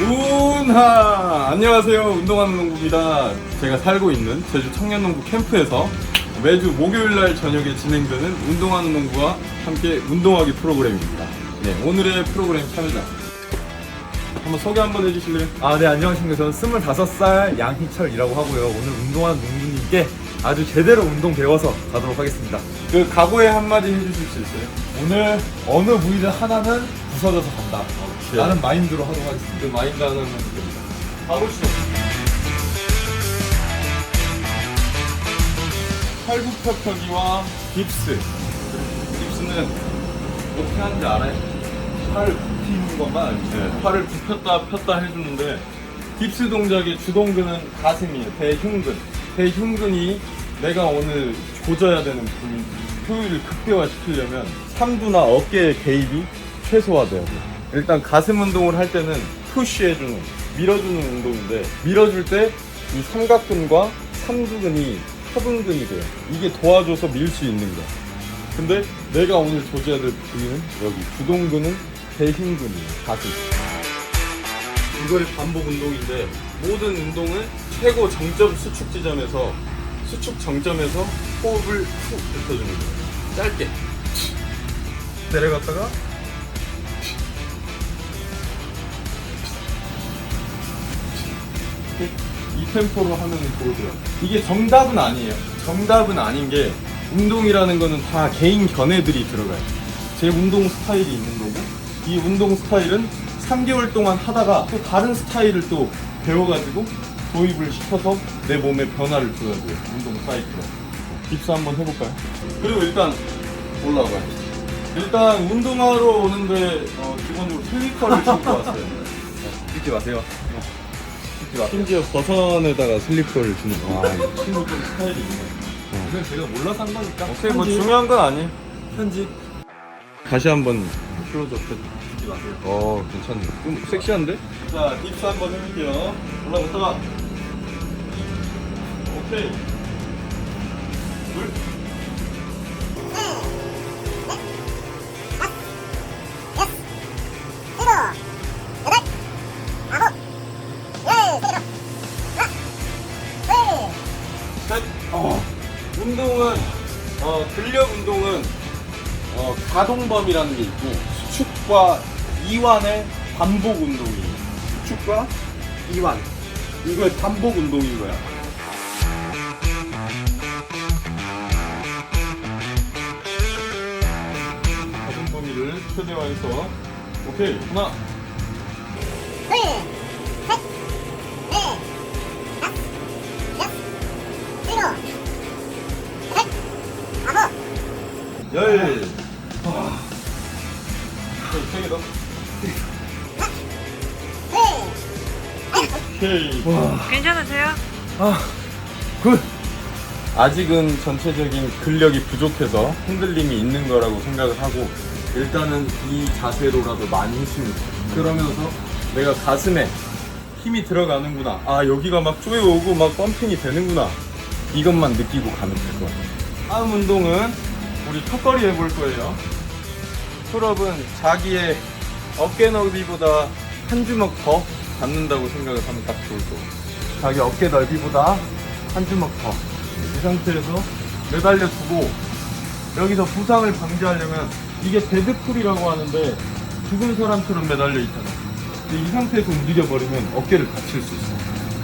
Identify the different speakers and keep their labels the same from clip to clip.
Speaker 1: 운하 안녕하세요 운동하는 농부입니다 제가 살고 있는 제주 청년농부 캠프에서 매주 목요일날 저녁에 진행되는 운동하는 농부와 함께 운동하기 프로그램입니다 네 오늘의 프로그램 참여자 한번 소개 한번 해주실래요?
Speaker 2: 아, 네, 안녕하십니까. 저는 25살 양희철이라고 하고요. 오늘 운동하는 농부님께 아주 제대로 운동 배워서 가도록 하겠습니다.
Speaker 1: 그 각오의 한마디 해주실 수 있어요?
Speaker 2: 오늘 어느 부위를 하나는 부서져서 간다. 라는 마인드로 하도록 하겠습니다.
Speaker 1: 그 마인드 하나만 드립니다. 가보시죠 팔굽혀펴기와 깁스. 깁스는 어떻게 하는지 알아요? 팔을 굽히는 것만 네, 팔을 굽혔다 폈다 해주는데 깁스 동작의 주동근은 가슴이에요. 대흉근. 대흉근이 내가 오늘 조져야 되는 부위 효율을 극대화시키려면 삼두나 어깨의 개입이 최소화돼야 돼요. 일단 가슴 운동을 할 때는 푸쉬 해주는 밀어주는 운동인데 밀어줄 때 이 삼각근과 삼두근이 협응근이 돼요. 이게 도와줘서 밀 수 있는 거야. 근데 내가 오늘 조져야 될 부위는 여기 주동근은 대흉근이에요 가슴. 이거의 반복 운동인데 모든 운동은 최고 정점 수축 지점에서 수축 정점에서 호흡을 훅 뱉어주는 거예요. 짧게. 내려갔다가 이 템포로 하면 좋으세요. 이게 정답은 아니에요. 정답은 아닌 게 운동이라는 거는 다 개인 견해들이 들어가요. 제 운동 스타일이 있는 거고 이 운동 스타일은 3개월 동안 하다가 또 다른 스타일을 또 배워가지고 도입을 시켜서 내 몸에 변화를 줘야 돼요. 운동 사이클에. 깁스 한번 해볼까요? 그리고 일단 올라가요. 일단 운동하러 오는데 어, 기본적으로 슬리퍼를 신고 왔어요.
Speaker 2: 잊지 마세요.
Speaker 1: 심지어 버선에다가 슬리퍼를 주는 거. 아, 이 친구 좀 스타일이 있네.
Speaker 2: 이건 제가 몰라서 한 거니까.
Speaker 1: 오케이, 뭐 중요한 건 아니에요.
Speaker 2: 편집.
Speaker 1: 다시 한번.
Speaker 2: 잊지 마세요.
Speaker 1: 어, 괜찮네. 좀 섹시한데? 자, 딥스 한번 해볼게요. 올라갔다가. 오케이. 둘. 운동은 어, 근력 운동은 어, 가동범위라는 게 있고 수축과 이완의 반복 운동이에요. 수축과 이완. 이거의 반복 운동인 거야. 가동 범위를 최대화해서 오케이 하나 열. 와. 세개 더. 오케이.
Speaker 3: 괜찮으세요?
Speaker 2: 아, 굿.
Speaker 1: 아직은 전체적인 근력이 부족해서 흔들림이 있는 거라고 생각을 하고 일단은 이 자세로라도 많이 좋겠어요. 그러면서 내가 가슴에 힘이 들어가는구나. 아 여기가 막 쪼여오고 막 펌핑이 되는구나. 이것만 느끼고 가면 될 것 같아요. 다음 운동은 우리 턱걸이 해볼 거예요. 풀업은 자기의 어깨 넓이보다 한 주먹 더 받는다고 생각을 하면 딱 좋을 거고. 자기 어깨 넓이보다 한 주먹 더. 이 상태에서 매달려 두고 여기서 부상을 방지하려면 이게 데드풀이라고 하는데 죽은 사람처럼 매달려 있잖아. 근데 이 상태에서 움직여 버리면 어깨를 다칠 수 있어.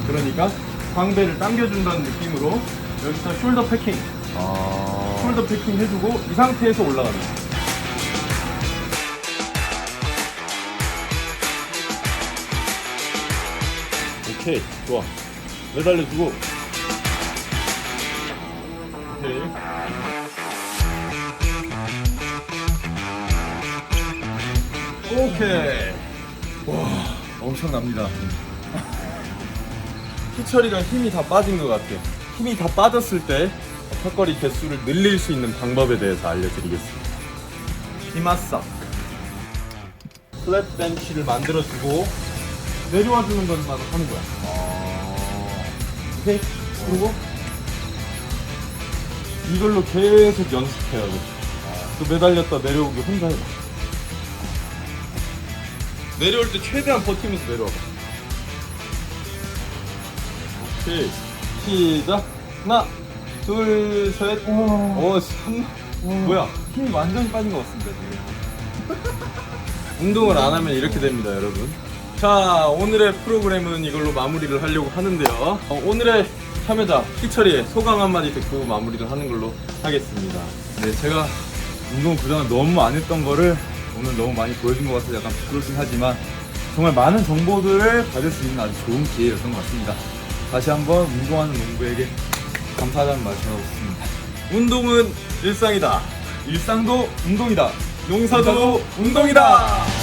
Speaker 1: 그러니까 광배를 당겨준다는 느낌으로 여기서 숄더 패킹,
Speaker 2: 아.
Speaker 1: 숄더 패킹 해주고 이 상태에서 거야. 오케이, 좋아. 매달려 주고. 오케이. 오케이.
Speaker 2: 와, 엄청납니다.
Speaker 1: 희철이가 힘이 다 빠진 것 같아. 힘이 다 빠졌을 때 턱걸이 개수를 늘릴 수 있는 방법에 대해서 알려드리겠습니다.
Speaker 2: 히마사.
Speaker 1: 플랫 벤치를 만들어주고 내려와 주는 것만 하는 거야. 오케이? 그리고 이걸로 계속 연습해야 돼. 또 매달렸다 내려오기 혼자 해봐. 내려올 때 최대한 버티면서 내려와봐. 오케이. 시작. 하나, 둘, 셋. 오, 삼. 뭐야?
Speaker 2: 힘이 완전히 빠진 것 같습니다 지금.
Speaker 1: 운동을 안 하면 이렇게 됩니다, 여러분. 자, 오늘의 프로그램은 이걸로 마무리를 하려고 하는데요. 어, 오늘의 참여자 희철이의 소감 한마디 듣고 마무리를 하는 걸로 하겠습니다.
Speaker 2: 네, 제가 운동 그동안 너무 안 했던 거를 오늘 너무 많이 보여준 것 같아서 약간 부끄럽긴 하지만 정말 많은 정보들을 받을 수 있는 아주 좋은 기회였던 것 같습니다. 다시 한번 운동하는 농부에게 감사하다는 말씀하고 싶습니다.
Speaker 1: 운동은 일상이다.
Speaker 2: 일상도 운동이다.
Speaker 1: 용사도 운동이다.